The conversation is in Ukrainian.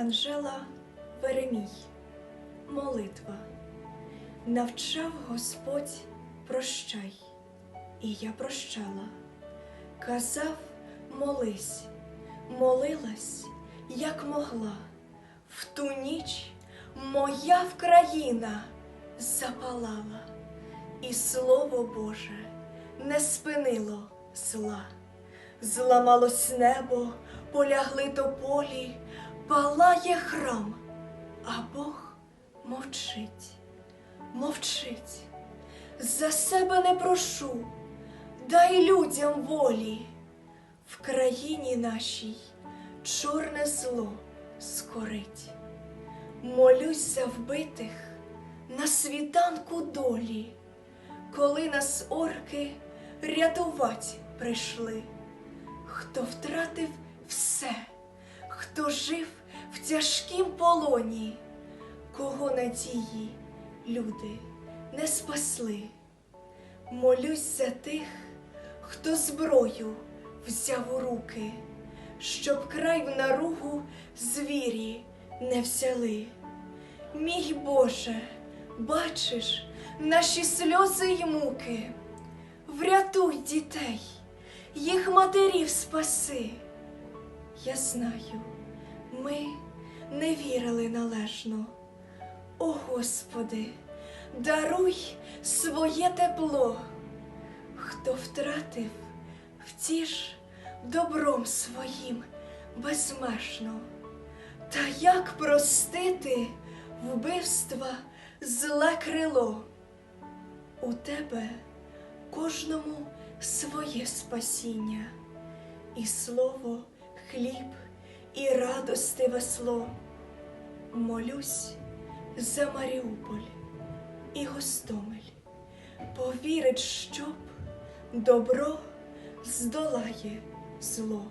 Анжела Веремій. Молитва. Навчав Господь прощай, і я прощала. Казав, молись, молилась, як могла. В ту ніч моя Вкраїна запалала, і слово Боже не спинило зла. Зламалось небо, полягли тополі, палає храм, а Бог мовчить, мовчить. За себе не прошу, дай людям волі. В країні нашій чорне зло скорить. Молюсь за вбитих на світанку долі, коли нас орки рятувать прийшли. Хто втратив все, хто жив тяжкім полоні, кого надії люди не спасли. Молюсь за тих, хто зброю взяв у руки, щоб край в наругу звірі не взяли. Мій Боже, бачиш наші сльози й муки, врятуй дітей, їх матерів спаси. Я знаю, ми не вірили належно. О Господи, даруй своє тепло, хто втратив, втіш добром своїм безмежно. Та як простити вбивства зле крило? У тебе кожному своє спасіння, і слово, хліб, і радости весло. Молюсь за Маріуполь і Гостомель, повірить, щоб добро здолає зло.